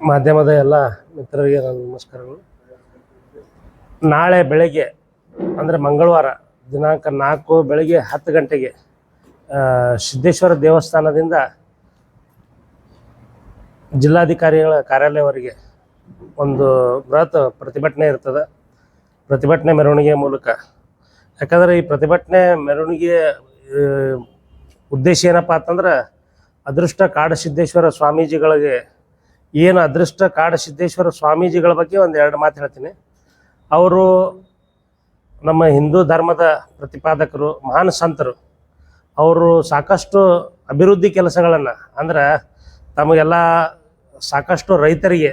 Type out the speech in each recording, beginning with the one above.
ಮಾಧ್ಯಮದ ಎಲ್ಲ ಮಿತ್ರರಿಗೆ ನನ್ನ ನಮಸ್ಕಾರಗಳು. ನಾಳೆ ಬೆಳಗ್ಗೆ, ಅಂದರೆ ಮಂಗಳವಾರ, ದಿನಾಂಕ ನಾಲ್ಕು ಬೆಳಗ್ಗೆ ಹತ್ತು ಗಂಟೆಗೆ ಸಿದ್ದೇಶ್ವರ ದೇವಸ್ಥಾನದಿಂದ ಜಿಲ್ಲಾಧಿಕಾರಿಗಳ ಕಾರ್ಯಾಲಯವರೆಗೆ ಒಂದು ಬೃಹತ್ ಪ್ರತಿಭಟನೆ ಇರ್ತದೆ. ಪ್ರತಿಭಟನೆ ಮೆರವಣಿಗೆಯ ಮೂಲಕ ಯಾಕಂದರೆ ಈ ಪ್ರತಿಭಟನೆ ಮೆರವಣಿಗೆ ಉದ್ದೇಶ ಏನಪ್ಪ ಅಂತಂದ್ರೆ ಅದೃಷ್ಟ ಕಾಡಸಿದ್ದೇಶ್ವರ ಸ್ವಾಮೀಜಿಗಳಿಗೆ, ಏನು ಅದೃಷ್ಟ ಕಾಡಸಿದ್ದೇಶ್ವರ ಸ್ವಾಮೀಜಿಗಳ ಬಗ್ಗೆ ಒಂದು ಎರಡು ಮಾತು ಹೇಳ್ತೀನಿ. ಅವರು ನಮ್ಮ ಹಿಂದೂ ಧರ್ಮದ ಪ್ರತಿಪಾದಕರು, ಮಹಾನ್ ಸಂತರು. ಅವರು ಸಾಕಷ್ಟು ಅಭಿವೃದ್ಧಿ ಕೆಲಸಗಳನ್ನು, ಅಂದ್ರೆ ತಮಗೆಲ್ಲ ಸಾಕಷ್ಟು ರೈತರಿಗೆ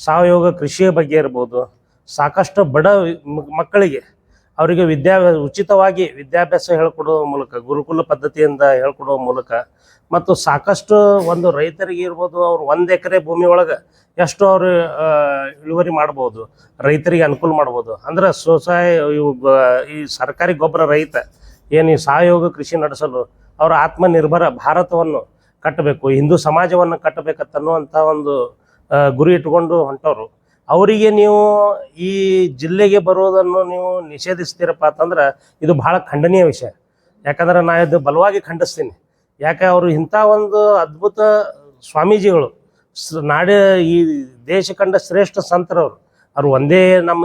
ಸಾವಯವ ಕೃಷಿಯ ಬಗ್ಗೆ ಇರ್ಬೋದು, ಸಾಕಷ್ಟು ಬಡ ಮಕ್ಕಳಿಗೆ ಅವರಿಗೆ ವಿದ್ಯಾ ಉಚಿತವಾಗಿ ವಿದ್ಯಾಭ್ಯಾಸ ಹೇಳ್ಕೊಡೋ ಮೂಲಕ, ಗುರುಕುಲ ಪದ್ಧತಿಯಿಂದ ಹೇಳ್ಕೊಡೋ ಮೂಲಕ ಮತ್ತು ಸಾಕಷ್ಟು ಒಂದು ರೈತರಿಗೆ ಇರ್ಬೋದು, ಅವ್ರು ಒಂದು ಎಕರೆ ಭೂಮಿ ಒಳಗೆ ಎಷ್ಟು ಅವರು ಇಳುವರಿ ಮಾಡ್ಬೋದು, ರೈತರಿಗೆ ಅನುಕೂಲ ಮಾಡ್ಬೋದು. ಅಂದ್ರೆ ಸ್ವಸಹಾಯ, ಇವು ಈ ಸರ್ಕಾರಿ ಗೊಬ್ಬರ ರೈತ ಏನು ಈ ಸಹಯೋಗ ಕೃಷಿ ನಡೆಸಲು ಅವರ ಆತ್ಮನಿರ್ಭರ ಭಾರತವನ್ನು ಕಟ್ಟಬೇಕು, ಹಿಂದೂ ಸಮಾಜವನ್ನು ಕಟ್ಟಬೇಕಂತನ್ನುವಂಥ ಒಂದು ಗುರಿ ಇಟ್ಕೊಂಡು ಹೊಂಟವರು. ಅವರಿಗೆ ನೀವು ಈ ಜಿಲ್ಲೆಗೆ ಬರೋದನ್ನು ನೀವು ನಿಷೇಧಿಸ್ತೀರಪ್ಪ ಅಂತಂದ್ರೆ ಇದು ಬಹಳ ಖಂಡನೀಯ ವಿಷಯ. ಯಾಕಂದ್ರೆ ನಾ ಇದು ಬಲವಾಗಿ ಖಂಡಿಸ್ತೀನಿ. ಯಾಕೆ ಅವರು ಇಂಥ ಒಂದು ಅದ್ಭುತ ಸ್ವಾಮೀಜಿಗಳು ನಾಡ ಈ ದೇಶ ಕಂಡ ಶ್ರೇಷ್ಠ ಸಂತರವರು. ಅವ್ರು ಒಂದೇ ನಮ್ಮ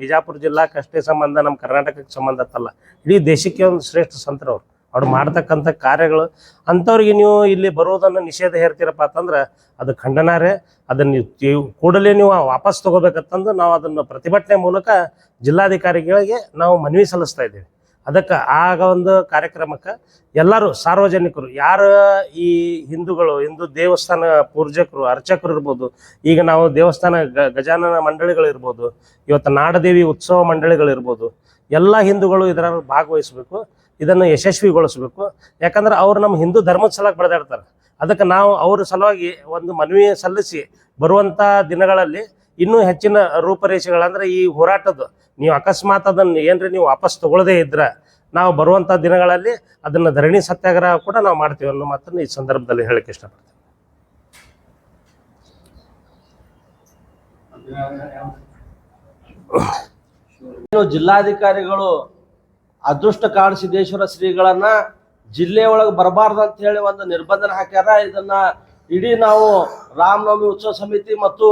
ಬಿಜಾಪುರ ಜಿಲ್ಲಾಕ್ಕಷ್ಟೇ ಸಂಬಂಧ, ನಮ್ಮ ಕರ್ನಾಟಕಕ್ಕೆ ಸಂಬಂಧ ಅಲ್ಲ ಇಡೀ ದೇಶಕ್ಕೆ ಒಂದು ಶ್ರೇಷ್ಠ ಸಂತರವ್ರು. ಅವ್ರು ಮಾಡ್ತಕ್ಕಂಥ ಕಾರ್ಯಗಳು ಅಂಥವ್ರಿಗೆ ನೀವು ಇಲ್ಲಿ ಬರೋದನ್ನು ನಿಷೇಧ ಹೇರ್ತೀರಪ್ಪ ಅಂತಂದ್ರೆ ಅದು ಖಂಡನಾರೆ ಅದನ್ನು ನೀವು ಕೂಡಲೇ ನೀವು ವಾಪಸ್ ತಗೋಬೇಕಂತಂದು ನಾವು ಅದನ್ನು ಪ್ರತಿಭಟನೆ ಮೂಲಕ ಜಿಲ್ಲಾಧಿಕಾರಿಗಳಿಗೆ ನಾವು ಮನವಿ ಸಲ್ಲಿಸ್ತಾ ಇದ್ದೀವಿ. ಅದಕ್ಕೆ ಆಗ ಒಂದು ಕಾರ್ಯಕ್ರಮಕ್ಕೆ ಎಲ್ಲರೂ ಸಾರ್ವಜನಿಕರು ಯಾರು ಈ ಹಿಂದೂಗಳು ಹಿಂದೂ ದೇವಸ್ಥಾನ ಪೂರ್ಜಕರು ಅರ್ಚಕರು ಇರ್ಬೋದು ಈಗ ನಾವು ದೇವಸ್ಥಾನ ಗ ಗಜಾನನ ಮಂಡಳಿಗಳಿರ್ಬೋದು ಇವತ್ತು ನಾಡದೇವಿ ಉತ್ಸವ ಮಂಡಳಿಗಳಿರ್ಬೋದು ಎಲ್ಲ ಹಿಂದೂಗಳು ಇದರ ಭಾಗವಹಿಸಬೇಕು. ಇದನ್ನು ಯಶಸ್ವಿಗೊಳಿಸಬೇಕು. ಯಾಕಂದ್ರೆ ಅವ್ರು ನಮ್ಮ ಹಿಂದೂ ಧರ್ಮದ ಸಲಕ್ಕೆ ಬರೆದಾಡ್ತಾರೆ ಅದಕ್ಕೆ ನಾವು ಅವ್ರ ಸಲುವಾಗಿ ಒಂದು ಮನವಿ ಸಲ್ಲಿಸಿ ಬರುವಂಥ ದಿನಗಳಲ್ಲಿ ಇನ್ನೂ ಹೆಚ್ಚಿನ ರೂಪರೇಷೆಗಳಂದ್ರೆ ಈ ಹೋರಾಟದ್ದು. ನೀವು ಅಕಸ್ಮಾತ್ ಅದನ್ನು ಏನ್ರಿ ನೀವು ವಾಪಸ್ ತಗೊಳ್ಳದೇ ಇದ್ರೆ ನಾವು ಬರುವಂಥ ದಿನಗಳಲ್ಲಿ ಅದನ್ನು ಧರಣಿ ಸತ್ಯಾಗ್ರಹ ಕೂಡ ನಾವು ಮಾಡ್ತೀವಿ ಅನ್ನೋ ಮಾತನ್ನು ಈ ಸಂದರ್ಭದಲ್ಲಿ ಹೇಳಕ್ಕೆ ಇಷ್ಟಪಡ್ತೀನಿ. ಏನು ಜಿಲ್ಲಾಧಿಕಾರಿಗಳು ಅದೃಷ್ಟ ಕಾಡು ಸಿದ್ದೇಶ್ವರ ಶ್ರೀಗಳನ್ನ ಜಿಲ್ಲೆ ಒಳಗೆ ಬರಬಾರ್ದು ಅಂತ ಹೇಳಿ ಒಂದು ನಿರ್ಬಂಧನ ಹಾಕ್ಯಾರ. ಇದನ್ನ ಇಡೀ ನಾವು ರಾಮನವಮಿ ಉತ್ಸವ ಸಮಿತಿ ಮತ್ತು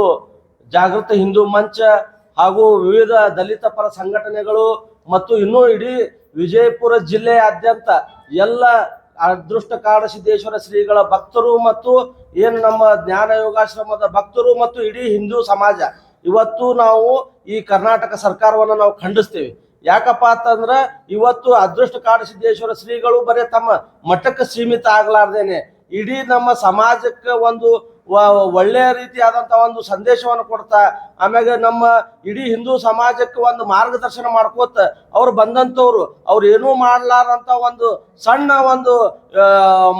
ಜಾಗೃತ ಹಿಂದೂ ಮಂಚ ಹಾಗೂ ವಿವಿಧ ದಲಿತ ಪರ ಸಂಘಟನೆಗಳು ಮತ್ತು ಇನ್ನೂ ಇಡೀ ವಿಜಯಪುರ ಜಿಲ್ಲೆಯಾದ್ಯಂತ ಎಲ್ಲ ಅದೃಷ್ಟ ಕಾಡ ಸಿದ್ದೇಶ್ವರ ಶ್ರೀಗಳ ಭಕ್ತರು ಮತ್ತು ಏನು ನಮ್ಮ ಜ್ಞಾನ ಯೋಗಾಶ್ರಮದ ಭಕ್ತರು ಮತ್ತು ಇಡೀ ಹಿಂದೂ ಸಮಾಜ, ಇವತ್ತು ನಾವು ಈ ಕರ್ನಾಟಕ ಸರ್ಕಾರವನ್ನು ನಾವು ಖಂಡಿಸ್ತೇವೆ. ಯಾಕಪ್ಪ ಅಂತಂದ್ರ ಇವತ್ತು ಅದೃಷ್ಟ ಕಾಡ ಸಿದ್ದೇಶ್ವರ ಶ್ರೀಗಳು ಬರೀ ತಮ್ಮ ಮಠಕ್ಕೆ ಸೀಮಿತ ಆಗ್ಲಾರ್ದೇನೆ. ಇಡೀ ನಮ್ಮ ಸಮಾಜಕ್ಕೆ ಒಂದು ಒಳ್ಳೆಯ ರೀತಿಯಾದಂತ ಒಂದು ಸಂದೇಶವನ್ನು ಕೊಡ್ತಾ, ಆಮ್ಯಾಗ ನಮ್ಮ ಇಡೀ ಹಿಂದೂ ಸಮಾಜಕ್ಕೆ ಒಂದು ಮಾರ್ಗದರ್ಶನ ಮಾಡ್ಕೋತ ಅವ್ರು ಬಂದಂತವ್ರು, ಅವ್ರು ಏನೂ ಮಾಡ್ಲಾರಂತ ಒಂದು ಸಣ್ಣ ಒಂದು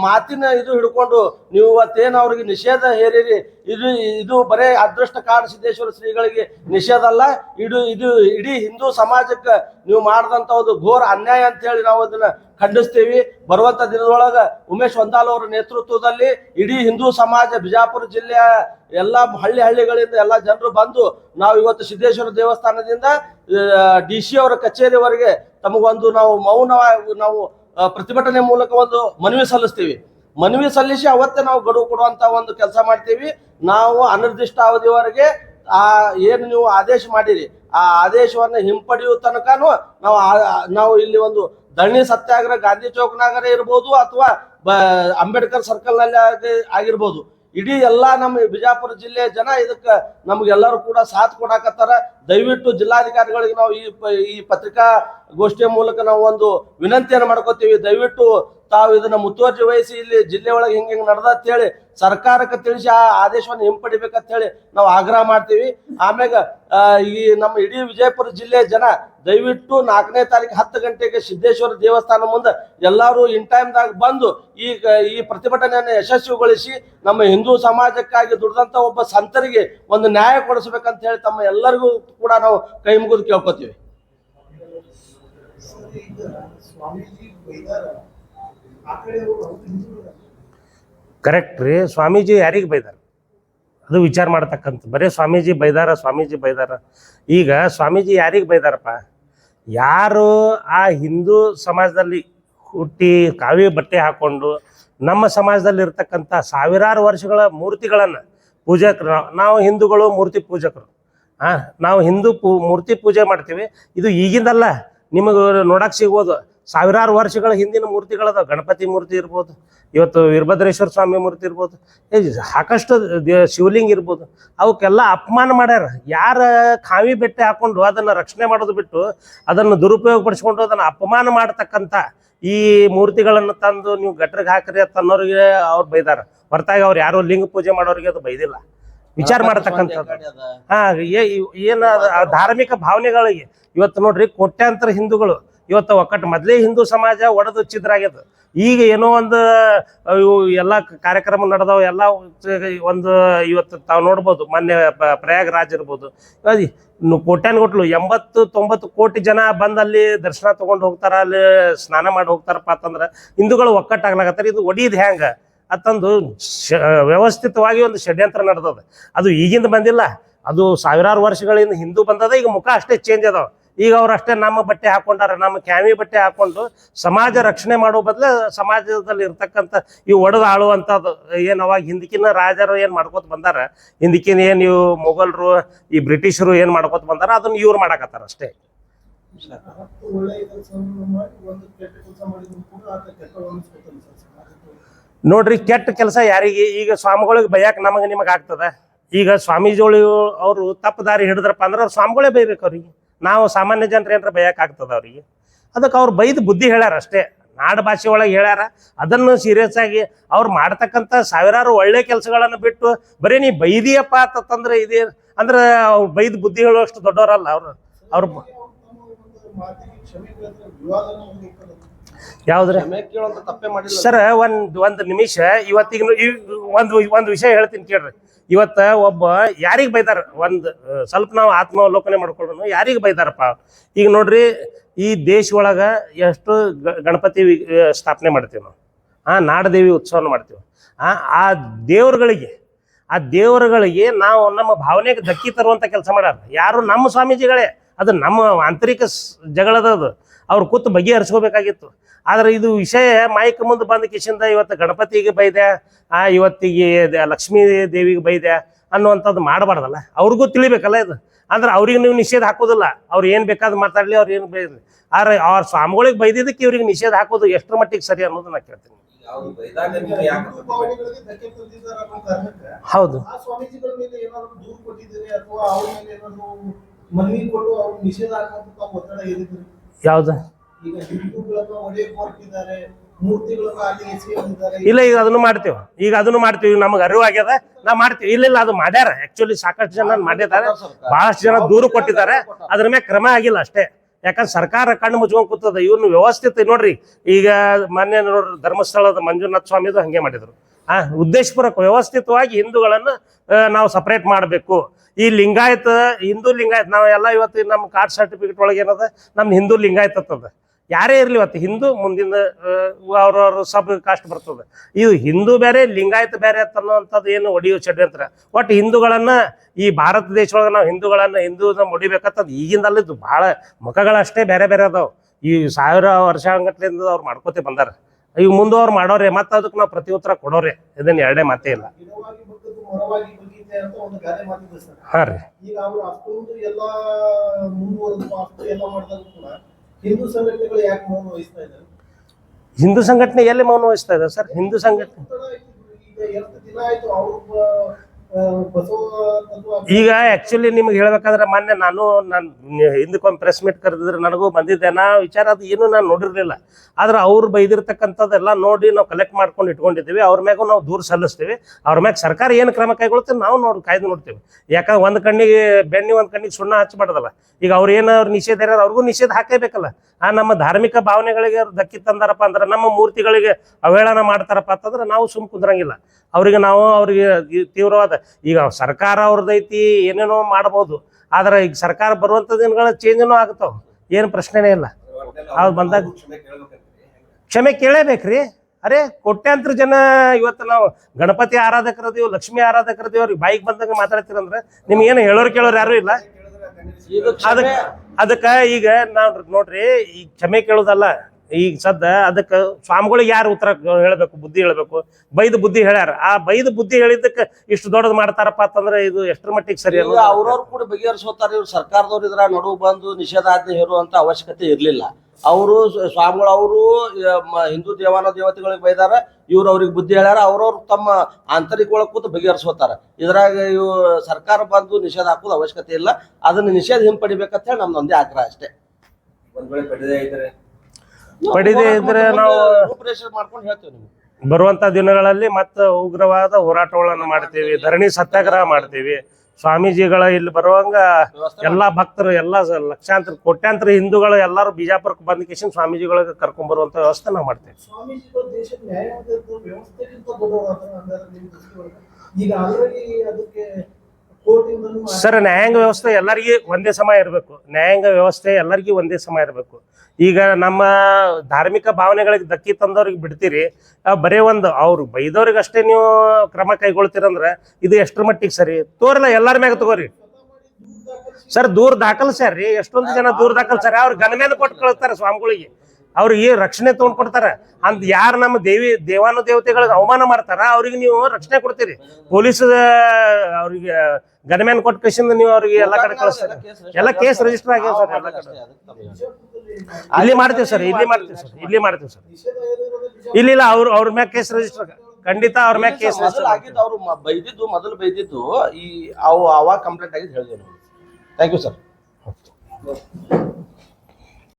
ಮಾತಿನ ಇದು ಹಿಡ್ಕೊಂಡು ನೀವು ಇವತ್ತೇನು ಅವ್ರಿಗೆ ನಿಷೇಧ ಹೇರಿರಿ ಇದು ಇದು ಬರೇ ಅದೃಷ್ಟ ಕಾರ್ಡ್ ಸಿದ್ದೇಶ್ವರ ಶ್ರೀಗಳಿಗೆ ನಿಷೇಧ ಅಲ್ಲ ಇದು ಇದು ಇಡೀ ಹಿಂದೂ ಸಮಾಜಕ್ಕೆ ನೀವು ಮಾಡಿದಂತ ಒಂದು ಘೋರ ಅನ್ಯಾಯ ಅಂತ ಹೇಳಿ ನಾವು ಅದನ್ನ ಖಂಡಿಸ್ತೀವಿ. ಬರುವಂತ ದಿನದೊಳಗ ಉಮೇಶ್ ವಂದಾಲ್ ಅವರ ನೇತೃತ್ವದಲ್ಲಿ ಇಡೀ ಹಿಂದೂ ಸಮಾಜ, ಬಿಜಾಪುರ ಜಿಲ್ಲೆಯ ಎಲ್ಲಾ ಹಳ್ಳಿ ಹಳ್ಳಿಗಳಿಂದ ಎಲ್ಲ ಜನರು ಬಂದು ನಾವು ಇವತ್ತು ಸಿದ್ದೇಶ್ವರ ದೇವಸ್ಥಾನದಿಂದ ಡಿ ಸಿ ಅವರ ಕಚೇರಿವರೆಗೆ ತಮಗೊಂದು ನಾವು ಮೌನ ನಾವು ಪ್ರತಿಭಟನೆ ಮೂಲಕ ಒಂದು ಮನವಿ ಸಲ್ಲಿಸ್ತೀವಿ. ಮನವಿ ಸಲ್ಲಿಸಿ ಅವತ್ತೇ ನಾವು ಗಡುವು ಕೊಡುವಂತ ಒಂದು ಕೆಲಸ ಮಾಡ್ತೀವಿ. ನಾವು ಅನಿರ್ದಿಷ್ಟ ಅವಧಿವರೆಗೆ ಆ ಏನು ನೀವು ಆದೇಶ ಮಾಡಿರಿ, ಆ ಆದೇಶವನ್ನು ಹಿಂಪಡೆಯುವ ತನಕನೂ ನಾವು ನಾವು ಇಲ್ಲಿ ಒಂದು ದಣಿ ಸತ್ಯಾಗ್ರಹ ಗಾಂಧಿ ಚೌಕ್ನಾಗರೇ ಇರ್ಬೋದು ಅಥವಾ ಅಂಬೇಡ್ಕರ್ ಸರ್ಕಲ್ನಲ್ಲಿ ಆಗಿ- ಆಗಿರ್ಬೋದು. ಇಡೀ ಎಲ್ಲಾ ನಮ್ಮ ಬಿಜಾಪುರ ಜಿಲ್ಲೆಯ ಜನ ಇದಕ್ಕೆ ನಮ್ಗೆಲ್ಲರೂ ಕೂಡ ಸಾಥ್ ಕೊಡಾಕತ್ತಾರ. ದಯವಿಟ್ಟು ಜಿಲ್ಲಾಧಿಕಾರಿಗಳಿಗೆ ನಾವು ಈ ಈ ಪತ್ರಿಕಾ ಗೋಷ್ಠಿಯ ಮೂಲಕ ನಾವು ಒಂದು ವಿನಂತಿಯನ್ನು ಮಾಡ್ಕೋತೀವಿ. ದಯವಿಟ್ಟು ತಾವು ಇದನ್ನ ಮುತುವರ್ಜಿ ವಹಿಸಿ ಇಲ್ಲಿ ಜಿಲ್ಲೆ ಒಳಗೆ ಹಿಂಗೆ ಹಿಂಗೆ ನಡೆದ ಹೇಳಿ ಸರ್ಕಾರಕ್ಕೆ ತಿಳಿಸಿ ಆ ಆದೇಶವನ್ನು ಹಿಂಪಡಿಬೇಕಂತ ಹೇಳಿ ನಾವು ಆಗ್ರಹ ಮಾಡ್ತೀವಿ. ಆಮ್ಯಾಗ ಈ ನಮ್ಮ ಇಡೀ ವಿಜಯಪುರ ಜಿಲ್ಲೆ ಜನ ದಯವಿಟ್ಟು ನಾಲ್ಕನೇ ತಾರೀಕು ಹತ್ತು ಗಂಟೆಗೆ ಸಿದ್ದೇಶ್ವರ ದೇವಸ್ಥಾನ ಮುಂದೆ ಎಲ್ಲರೂ ಇನ್ ಟೈಮ್ದಾಗ ಬಂದು ಈ ಈ ಪ್ರತಿಭಟನೆಯನ್ನು ಯಶಸ್ವಿಗೊಳಿಸಿ ನಮ್ಮ ಹಿಂದೂ ಸಮಾಜಕ್ಕಾಗಿ ದುಡಿದಂತ ಒಬ್ಬ ಸಂತರಿಗೆ ಒಂದು ನ್ಯಾಯ ಕೊಡಿಸ್ಬೇಕಂತ ಹೇಳಿ ತಮ್ಮ ಎಲ್ಲರಿಗೂ ಕೂಡ ನಾವು ಕೈ ಮುಗಿದು ಕೇಳ್ಕೊತೀವಿ. ಕರೆಕ್ಟ್ ರೀ. ಸ್ವಾಮೀಜಿ ಯಾರಿಗೆ ಬೈದಾರ? ಅದು ವಿಚಾರ ಮಾಡ್ತಕ್ಕಂಥ ಬರೀ ಸ್ವಾಮೀಜಿ ಬೈದಾರ ಸ್ವಾಮೀಜಿ ಬೈದಾರ. ಈಗ ಸ್ವಾಮೀಜಿ ಯಾರಿಗೆ ಬೈದಾರಪ್ಪ? ಯಾರು ಆ ಹಿಂದೂ ಸಮಾಜದಲ್ಲಿ ಹುಟ್ಟಿ ಕಾವಿ ಬಟ್ಟೆ ಹಾಕ್ಕೊಂಡು ನಮ್ಮ ಸಮಾಜದಲ್ಲಿ ಇರ್ತಕ್ಕಂಥ ಸಾವಿರಾರು ವರ್ಷಗಳ ಮೂರ್ತಿಗಳನ್ನು ಪೂಜಕರು, ನಾವು- ಹಿಂದೂಗಳು ಮೂರ್ತಿ ಪೂಜಕರು. ಹಾಂ ನಾವು ಹಿಂದೂ ಪೂ, ಮೂರ್ತಿ ಪೂಜೆ ಮಾಡ್ತೀವಿ. ಇದು ಈಗಿಂದಲ್ಲ. ನಿಮಗೆ ನೋಡಕ್ಕೆ ಸಿಗ್ಬೋದು. ಸಾವಿರಾರು ವರ್ಷಗಳ ಹಿಂದಿನ ಮೂರ್ತಿಗಳದ ಗಣಪತಿ ಮೂರ್ತಿ ಇರ್ಬೋದು ಇವತ್ತು ವೀರಭದ್ರೇಶ್ವರ ಸ್ವಾಮಿ ಮೂರ್ತಿ ಇರ್ಬೋದು ಏ, ಸಾಕಷ್ಟು ಶಿವಲಿಂಗ ಇರ್ಬೋದು ಅವಕ್ಕೆಲ್ಲ ಅಪಮಾನ ಮಾಡ್ಯಾರ. ಯಾರ ಖಾವಿ ಬೆಟ್ಟೆ ಹಾಕೊಂಡು ಅದನ್ನು ರಕ್ಷಣೆ ಮಾಡೋದು ಬಿಟ್ಟು ಅದನ್ನು ದುರುಪಯೋಗ ಪಡಿಸ್ಕೊಂಡು ಅದನ್ನು ಅಪಮಾನ ಮಾಡತಕ್ಕಂಥ ಈ ಮೂರ್ತಿಗಳನ್ನು ತಂದು ನೀವು ಗಟ್ಟರಿಗೆ ಹಾಕ್ರಿ ಅಂತ ಅನ್ನೋರಿಗೆ ಅವ್ರು ಬೈದಾರ. ಹೊರತಾಗಿ ಅವ್ರು ಯಾರೋ ಲಿಂಗ ಪೂಜೆ ಮಾಡೋರಿಗೆ ಅದು ಬೈದಿಲ್ಲ. ವಿಚಾರ ಮಾಡತಕ್ಕಂಥದ್ದು. ಹಾ ಏನ ಧಾರ್ಮಿಕ ಭಾವನೆಗಳಿಗೆ ಇವತ್ತು ನೋಡ್ರಿ ಕೋಟ್ಯಾಂತರ ಹಿಂದೂಗಳು ಇವತ್ತು ಒಕ್ಕಟ್ಟು ಮೊದಲೇ ಹಿಂದೂ ಸಮಾಜ ಒಡೆದು ಚಿದ್ರಾಗ್ಯದ ಈಗ ಏನೋ ಒಂದು ಇವು ಎಲ್ಲ ಕಾರ್ಯಕ್ರಮ ನಡೆದವು, ಎಲ್ಲ ಒಂದು ಇವತ್ತು ತಾವು ನೋಡ್ಬೋದು, ಮೊನ್ನೆ ಪ್ರಯಾಗ್ರಾಜ್ ಇರ್ಬೋದು. ಕೋಟ್ಯಾನುಗಟ್ಲು ಎಂಬತ್ತು, ತೊಂಬತ್ತು ಕೋಟಿ ಜನ ಬಂದು ಅಲ್ಲಿ ದರ್ಶನ ತೊಗೊಂಡು ಹೋಗ್ತಾರ, ಅಲ್ಲಿ ಸ್ನಾನ ಮಾಡಿ ಹೋಗ್ತಾರಪ್ಪ ಅಂತಂದ್ರೆ ಹಿಂದೂಗಳು ಒಕ್ಕಟ್ಟಾಗ್ಲಾಗತ್ತಾರೆ ಇದು ಒಡಿದ್ ಹ್ಯಾಂಗ? ಅತ್ತಂದು ವ್ಯವಸ್ಥಿತವಾಗಿ ಒಂದು ಷಡ್ಯಂತ್ರ ನಡೆದದ. ಅದು ಈಗಿಂದ ಬಂದಿಲ್ಲ. ಅದು ಸಾವಿರಾರು ವರ್ಷಗಳಿಂದ ಹಿಂದೂ ಬಂದದ, ಈಗ ಮುಖ ಅಷ್ಟೇ ಚೇಂಜ್ ಅದಾವ. ಈಗ ಅವ್ರು ಅಷ್ಟೇ ನಮ್ಮ ಬಟ್ಟೆ ಹಾಕೊಂಡಾರ, ನಮ್ಮ ಕ್ಯಾಮಿ ಬಟ್ಟೆ ಹಾಕೊಂಡು ಸಮಾಜ ರಕ್ಷಣೆ ಮಾಡೋ ಬದಲು ಸಮಾಜದಲ್ಲಿ ಇರ್ತಕ್ಕಂಥ ಈ ಒಡೆದು ಆಳುವಂಥದ್ದು ಏನು ಅವಾಗ ಹಿಂದಕಿನ ರಾಜರು ಏನು ಮಾಡ್ಕೋತ ಬಂದಾರ, ಹಿಂದಕಿನ ಏನು ಇವು ಮೊಘಲರು, ಈ ಬ್ರಿಟಿಷರು ಏನು ಮಾಡ್ಕೋತ ಬಂದಾರ, ಅದನ್ನ ಇವ್ರು ಮಾಡಕತ್ತಾರ ಅಷ್ಟೇ. ನೋಡ್ರಿ ಕೆಟ್ಟ ಕೆಲಸ ಯಾರಿಗೆ, ಈಗ ಸ್ವಾಮಿಗಳಿಗೆ ಬಯಕ್ ನಮಗೆ ನಿಮಗೆ ಆಗ್ತದ? ಈಗ ಸ್ವಾಮೀಜಿಗಳು ಅವರು ತಪ್ಪು ದಾರಿ ಹಿಡಿದ್ರಪ್ಪ ಅಂದ್ರೆ ಅವ್ರು ಸ್ವಾಮಿಗಳೇ ಬೈಬೇಕು ಅವ್ರಿಗೆ. ನಾವು ಸಾಮಾನ್ಯ ಜನರು ಏನಾರ ಬೈಯಾಕ ಆಗ್ತದ ಅವ್ರಿಗೆ? ಅದಕ್ಕೆ ಅವ್ರು ಬೈದು ಬುದ್ಧಿ ಹೇಳ್ಯಾರ ಅಷ್ಟೇ. ನಾಡ ಭಾಷೆ ಒಳಗೆ ಹೇಳ್ಯಾರ. ಅದನ್ನು ಸೀರಿಯಸ್ ಆಗಿ ಅವ್ರು ಮಾಡ್ತಕ್ಕಂಥ ಸಾವಿರಾರು ಒಳ್ಳೆ ಕೆಲಸಗಳನ್ನು ಬಿಟ್ಟು ಬರೀ ನೀ ಬೈದಿಯಪ್ಪ ಅಂತಂದ್ರೆ ಇದೇ ಅಂದ್ರೆ ಅವ್ರು ಬೈದು ಬುದ್ಧಿ ಹೇಳುವಷ್ಟು ದೊಡ್ಡವರಲ್ಲ ಅವರು. ಅವ್ರು ಯಾವ್ದ್ರೆ? ಸರ್ ಒಂದ್ ಒಂದ್ ನಿಮಿಷ ಇವತ್ತಿಗೆ ಒಂದು ಒಂದು ವಿಷಯ ಹೇಳ್ತೀನಿ ಕೇಳ್ರಿ. ಇವತ್ತ ಒಬ್ಬ ಯಾರಿಗೆ ಬೈದಾರ? ಒಂದ್ ಸ್ವಲ್ಪ ನಾವು ಆತ್ಮಾವಲೋಕನೆ ಮಾಡ್ಕೊಳ್ಳೋಣ ಯಾರಿಗೆ ಬೈದಾರಪ್ಪ? ಈಗ ನೋಡ್ರಿ ಈ ದೇಶ ಒಳಗ ಎಷ್ಟು ಗ- ಗಣಪತಿ ಸ್ಥಾಪನೆ ಮಾಡ್ತೀವಿ ನಾವು. ಆ ನಾಡದೇವಿ ಉತ್ಸವನ ಮಾಡ್ತೀವಿ. ಆ ಆ ದೇವ್ರುಗಳಿಗೆ ಆ ದೇವರುಗಳಿಗೆ ನಾವು ನಮ್ಮ ಭಾವನೆಗೆ ಧಕ್ಕಿ ತರುವಂತ ಕೆಲಸ ಮಾಡ್ಯಾರ ಯಾರು ನಮ್ಮ ಸ್ವಾಮೀಜಿಗಳೇ ಅದು ನಮ್ಮ ಆಂತರಿಕ ಜಗಳದ ಅದು. ಅವ್ರು ಕೂತು ಬಗೆಹರಿಸ್ಕೋಬೇಕಾಗಿತ್ತು ಆದ್ರೆ ಇದು ವಿಷಯ ಮಾಯಕ ಮುಂದೆ ಬಂದ ಕಿಶಿಂದ ಇವತ್ತು ಗಣಪತಿಗೆ ಬೈದೆ ಆ ಇವತ್ತಿಗೆ ಲಕ್ಷ್ಮೀ ದೇವಿಗೆ ಬೈದೆ ಅನ್ನುವಂಥದ್ದು ಮಾಡಬಾರ್ದಲ್ಲ. ಅವ್ರಿಗೂ ತಿಳಿಬೇಕಲ್ಲ ಇದು. ಅಂದ್ರೆ ಅವ್ರಿಗೆ ನೀವು ನಿಷೇಧ ಹಾಕೋದಿಲ್ಲ. ಅವ್ರು ಏನು ಬೇಕಾದ್ ಮಾತಾಡ್ಲಿ ಅವ್ರು ಏನು ಬೈದ್ರಿ ಆದ್ರೆ ಅವ್ರ ಸ್ವಾಮಿಗಳಿಗೆ ಬೈದಿದ್ದಕ್ಕೆ ಇವ್ರಿಗೆ ನಿಷೇಧ ಹಾಕೋದು ಎಷ್ಟರ ಮಟ್ಟಿಗೆ ಸರಿ ಅನ್ನೋದು ನಾ ಕೇಳ್ತೀನಿ. ಹಿಂದೂ. ನಿಷೇಧ ಯಾವ್ದು? ಇಲ್ಲ, ಈಗ ಅದನ್ನು ಮಾಡ್ತೇವೆ. ಈಗ ಅದನ್ನು ಮಾಡ್ತೀವಿ. ನಮಗೆ ಅರಿವು ಆಗ್ಯದ. ನಾ ಮಾಡ್ತೀವಿ. ಇಲ್ಲ ಇಲ್ಲ, ಅದು ಮಾಡ್ಯಾರ. ಆಕ್ಚುಲಿ ಸಾಕಷ್ಟು ಜನ ಮಾಡಿದ್ದಾರೆ ಬಹಳಷ್ಟು ಜನ ದೂರ ಕೊಟ್ಟಿದ್ದಾರೆ. ಅದ್ರ ಮೇಲೆ ಕ್ರಮ ಆಗಿಲ್ಲ ಅಷ್ಟೇ. ಯಾಕಂದ್ರೆ ಸರ್ಕಾರ ಕಣ್ಣು ಮುಚ್ಕೊಂಡು ಕೂತದ. ಇವನು ವ್ಯವಸ್ಥಿತ. ನೋಡ್ರಿ, ಈಗ ಮೊನ್ನೆ ನೋಡ್ರಿ, ಧರ್ಮಸ್ಥಳದ ಮಂಜುನಾಥ ಸ್ವಾಮಿದು ಹಂಗೆ ಮಾಡಿದ್ರು. ಆ, ಉದ್ದೇಶಪೂರ್ವಕ ವ್ಯವಸ್ಥಿತವಾಗಿ ಹಿಂದೂಗಳನ್ನ ನಾವು ಸಪ್ರೇಟ್ ಮಾಡಬೇಕು. ಈ ಲಿಂಗಾಯತ, ಹಿಂದೂ ಲಿಂಗಾಯತ್, ನಾವು ಎಲ್ಲ ಇವತ್ತು ನಮ್ಮ ಕಾಸ್ಟ್ ಸರ್ಟಿಫಿಕೇಟ್ ಒಳಗೆ ಏನದ? ನಮ್ಮ ಹಿಂದೂ ಲಿಂಗಾಯತ್ ಯಾರೇ ಇರಲಿ ಇವತ್ತು ಹಿಂದೂ, ಮುಂದಿನ ಅವ್ರವ್ರ ಸಬ್ ಕಾಸ್ಟ್ ಬರ್ತದೆ. ಇದು ಹಿಂದೂ ಬೇರೆ ಲಿಂಗಾಯತ ಬೇರೆ ಅಂತ ಅನ್ನೋವಂಥದ್ದು ಏನು ಒಡೆಯೋ ಷಡ್ಯಂತ್ರ. ಒಟ್ಟು ಹಿಂದೂಗಳನ್ನು, ಈ ಭಾರತ ದೇಶದೊಳಗೆ ನಾವು ಹಿಂದೂಗಳನ್ನ ಹಿಂದೂನ ನಮ್ಮ ಈಗಿಂದಲ್ಲ ಇದು ಭಾಳ ಮುಖಗಳಷ್ಟೇ ಬೇರೆ ಬೇರೆ ಅದಾವ. ಈ ಸಾವಿರ ವರ್ಷಗಟ್ಲಿಂದ ಅವ್ರು ಮಾಡ್ಕೋತೆ ಬಂದಾರ. ಈಗ ಮುಂದುವರ್ ಮಾಡೋರೆ ಮತ್ತೆ ಅದಕ್ಕೆ ನಾವು ಪ್ರತಿ ಉತ್ತರ ಕೊಡೋರೆ. ಇದನ್ನ ಎರಡೇ ಮಾತೇ ಇಲ್ಲ. ಹಾಂ ರೀ. ಹಿಂದೂ ಇದ್ದಾರೆ ಸಂಘಟನೆ ಎಲ್ಲಿ ಮೌನ ವಹಿಸ್ತಾ ಇದೆ ಸರ್? ಹಿಂದೂ ಸಂಘಟನೆ. ಈಗ ಆ್ಯಕ್ಚುಲಿ ಅವರು ನಿಮ್ಗೆ ಹೇಳ್ಬೇಕಾದ್ರೆ ಮೊನ್ನೆ ನಾನು ನಾನು ಹಿಂದಕ್ಕೊಮ್ಮೆ ಪ್ರೆಸ್ ಮೀಟ್ ಕರೆದಿದ್ರೆ ನನಗೂ ಬಂದಿದ್ದೆ. ನಾ ವಿಚಾರ ಅದು ಏನು ನಾನು ನೋಡಿರಲಿಲ್ಲ. ಆದ್ರೆ ಅವ್ರು ಬೈದಿರ್ತಕ್ಕಂಥದ್ದೆಲ್ಲ ನೋಡಿ ನಾವು ಕಲೆಕ್ಟ್ ಮಾಡ್ಕೊಂಡು ಇಟ್ಕೊಂಡಿದ್ದೀವಿ. ಅವ್ರ ಮ್ಯಾಗೂ ನಾವು ದೂರ ಸಲ್ಲಿಸ್ತೀವಿ. ಅವ್ರ ಮ್ಯಾಗ ಸರ್ಕಾರ ಏನು ಕ್ರಮ ಕೈಗೊಳ್ತೀವಿ ನಾವು ನೋಡಿ ಕಾಯ್ದು ನೋಡ್ತೀವಿ. ಯಾಕಂದ್ರೆ ಒಂದು ಕಣ್ಣಿಗೆ ಬೆಣ್ಣೆ ಒಂದು ಕಣ್ಣಿಗೆ ಸುಣ್ಣ ಹಚ್ಚಬಾರ್ದಲ್ಲ ಈಗ ಅವ್ರು ಏನು ಅವ್ರು ನಿಷೇಧ ಇರೋದು ಅವ್ರಿಗೂ ನಿಷೇಧ ಹಾಕೇಬೇಕಲ್ಲ. ಆ ನಮ್ಮ ಧಾರ್ಮಿಕ ಭಾವನೆಗಳಿಗೆ ಅವ್ರು ಧಕ್ಕಿ ತಂದಾರಪ್ಪ ಅಂದ್ರೆ ನಮ್ಮ ಮೂರ್ತಿಗಳಿಗೆ ಅವಹೇಳನ ಮಾಡ್ತಾರಪ್ಪ ಅಂತಂದ್ರೆ ನಾವು ಸುಮ್ಮ ಕುಂದ್ರಂಗಿಲ್ಲ. ಅವರಿಗೆ ನಾವು ಅವರಿಗೆ ತೀವ್ರವಾದ ಈಗ ಸರ್ಕಾರ ಅವ್ರದ್ದೈತಿ ಏನೇನೋ ಮಾಡ್ಬೋದು. ಆದ್ರೆ ಈಗ ಸರ್ಕಾರ ಬರುವಂತ ದಿನಗಳ ಚೇಂಜನೂ ಆಗ್ತಾವ. ಏನು ಪ್ರಶ್ನೆನೇ ಇಲ್ಲ. ಅವ್ರು ಬಂದಾಗ ಕ್ಷಮೆ ಕೇಳೇಬೇಕ್ರಿ. ಅರೆ ಕೋಟ್ಯಾಂತರ ಜನ ಇವತ್ತು ನಾವು ಗಣಪತಿ ಆರಾಧಕರದೀವಿ ಲಕ್ಷ್ಮಿ ಆರಾಧಕರದೀವಿ ಅವ್ರಿಗೆ ಬಾಯಿಗೆ ಬಂದಾಗ ಮಾತಾಡ್ತೀರಂದ್ರೆ ನಿಮ್ಗೆ ಏನು ಹೇಳೋರು ಕೇಳೋರು ಯಾರು ಇಲ್ಲ. ಅದಕ್ಕೆ ಅದಕ್ಕೆ ಈಗ ನಾವು ನೋಡ್ರಿ ಈ ಕ್ಷಮೆ ಕೇಳೋದಲ್ಲ. ಈಗ ಸದ್ದ ಅದಕ್ಕೆ ಸ್ವಾಮಿಗಳಿಗೆ ಯಾರು ಉತ್ತರ ಹೇಳಬೇಕು ಬುದ್ಧಿ ಹೇಳಬೇಕು? ಬೈದು ಬುದ್ಧಿ ಹೇಳ್ಯಾರ. ಆ ಬೈದು ಬುದ್ಧಿ ಹೇಳಿದ್ದಕ್ಕೆ ಇಷ್ಟು ದೊಡ್ಡದು ಮಾಡ್ತಾರಪ್ಪ ಅಂತಂದ್ರೆ ಇದು ಎಷ್ಟರ ಮಟ್ಟಿಗೆ ಸರಿ ಅಲ್ಲ ಅವ್ರವ್ರು ಕೂಡ ಬಗೆಹರಿಸೋತಾರ ಇವ್ರು ಸರ್ಕಾರದವ್ರು ಇದ್ರ ನಡು ಬಂದು ನಿಷೇಧಾಜ್ಞೆ ಹೇರುವಂತ ಅವಶ್ಯಕತೆ ಇರಲಿಲ್ಲ. ಅವರು ಸ್ವಾಮಿಗಳು ಅವರು ಹಿಂದೂ ದೇವಾನ ದೇವತೆಗಳಿಗೆ ಬೈದಾರ. ಇವ್ರು ಅವ್ರಿಗೆ ಬುದ್ಧಿ ಹೇಳ್ಯಾರ. ಅವ್ರವ್ರು ತಮ್ಮ ಆಂತರಿಕ ಒಳಗೆ ಕೂತು ಬಗೆಹರಿಸೋತಾರ ಇದ್ರಾಗ ಇವು ಸರ್ಕಾರ ಬಂದು ನಿಷೇಧ ಹಾಕೋದು ಅವಶ್ಯಕತೆ ಇಲ್ಲ. ಅದನ್ನ ನಿಷೇಧ ಹಿಂಪಡಿಬೇಕಂತ ಹೇಳಿ ನಮ್ದೊಂದೇ ಒಂದೇ ಆಗ್ರಹ ಅಷ್ಟೇ. ಒಂದ್ ವೇಳೆ ಪಡೆದೇ ಇದ್ರೆ ನಾವು ಮಾಡ್ಕೊಂಡು ಹೇಳ್ತೇವೆ ನಿಮ್ಗೆ ಬರುವಂತ ದಿನಗಳಲ್ಲಿ ಮತ್ತೆ ಉಗ್ರವಾದ ಹೋರಾಟಗಳನ್ನು ಮಾಡ್ತೀವಿ ಧರಣಿ ಸತ್ಯಾಗ್ರಹ ಮಾಡ್ತೀವಿ. ಸ್ವಾಮೀಜಿಗಳ ಇಲ್ಲಿ ಬರುವಂಗ ಎಲ್ಲಾ ಭಕ್ತರು ಎಲ್ಲಾ ಲಕ್ಷಾಂತರ ಕೋಟ್ಯಾಂತರ ಹಿಂದೂಗಳು ಎಲ್ಲಾರು ಬಿಜಾಪುರಕ್ಕೆ ಬಂದ ಕಿಶನ್ ಸ್ವಾಮೀಜಿಗಳಿಗೆ ಕರ್ಕೊಂಡ್ ಬರುವಂತ ವ್ಯವಸ್ಥೆ ನಾವು ಮಾಡ್ತೇವೆ. ಈಗ ಅದಕ್ಕೆ ಸರ್, ನ್ಯಾಯಾಂಗ ವ್ಯವಸ್ಥೆ ಎಲ್ಲರಿಗೂ ಒಂದೇ ಸಮ ಇರಬೇಕು. ನ್ಯಾಯಾಂಗ ವ್ಯವಸ್ಥೆ ಎಲ್ಲರಿಗೂ ಒಂದೇ ಸಮ ಇರಬೇಕು. ಈಗ ನಮ್ಮ ಧಾರ್ಮಿಕ ಭಾವನೆಗಳಿಗೆ ಧಕ್ಕಿ ತಂದವ್ರಿಗೆ ಬಿಡ್ತೀರಿ ಬರೇ ಒಂದು ಅವ್ರು ಬೈದವ್ರಿಗೆ ಅಷ್ಟೇ ನೀವು ಕ್ರಮ ಕೈಗೊಳ್ತೀರಂದ್ರೆ ಇದು ಎಷ್ಟರ ಮಟ್ಟಿಗೆ ಸರಿ? ತೋರಲ್ಲ, ಎಲ್ಲರ ಮ್ಯಾಗ ತಗೋರಿ. ಸರ್, ದೂರ ದಾಖಲಿಸ್ಯಾರ್ರಿ. ಎಷ್ಟೊಂದು ಜನ ದೂರ ದಾಖಲಿಸ್ಯಾರ ಅವ್ರು ಗನಮೇಲೆ ಕೊಟ್ಟು ಕಳಿಸ್ತಾರೆ ಸ್ವಾಮಿಗಳಿಗೆ. ಅವ್ರಿಗೆ ರಕ್ಷಣೆ ತೊಗೊಂಡ್ಕೊಡ್ತಾರ? ಅಂತ ಯಾರು ನಮ್ಮ ದೇವಿ, ದೇವಾನು ದೇವತೆಗಳಿಗೆ ಅವಮಾನ ಮಾಡ್ತಾರ, ಅವ್ರಿಗೆ ನೀವು ರಕ್ಷಣೆ ಕೊಡ್ತೀರಿ. ಪೊಲೀಸ್ ಅವ್ರಿಗೆ, ಗನ್ಮ್ಯಾನ್ ಕೊಟ್ಟ ಕೇಸಿಂದ ನೀವು ಅವ್ರಿಗೆ ಎಲ್ಲ ಕಡೆ ಕಳಿಸ್ತಾರೆ. ಎಲ್ಲ ಕೇಸ್ ರಿಜಿಸ್ಟರ್ ಆಗ್ಯಾವ ಸರ್, ಎಲ್ಲ ಕಡೆ. ಇಲ್ಲಿ ಮಾಡ್ತೀವಿ ಸರ್, ಇಲ್ಲಿ ಮಾಡ್ತೀವಿ ಸರ್, ಇಲ್ಲಿ ಮಾಡ್ತೀವಿ ಸರ್. ಇಲ್ಲಿ, ಇಲ್ಲ, ಅವ್ರ ಅವ್ರ ಮ್ಯಾಗ ಕೇಸ್ ರಿಜಿಸ್ಟರ್ ಖಂಡಿತ ಅವ್ರ ಮ್ಯಾಗ ಕೇಸ್ ಆಗಿದ್ದು ಅವ್ರು ಬೈದಿದ್ದು, ಮೊದಲು ಬೈದಿದ್ದು ಈ ಅವು ಅವಾಗ ಕಂಪ್ಲೇಂಟ್ ಆಗಿ ಹೇಳಿದ್ರು ಥ್ಯಾಂಕ್ ಯು ಸರ್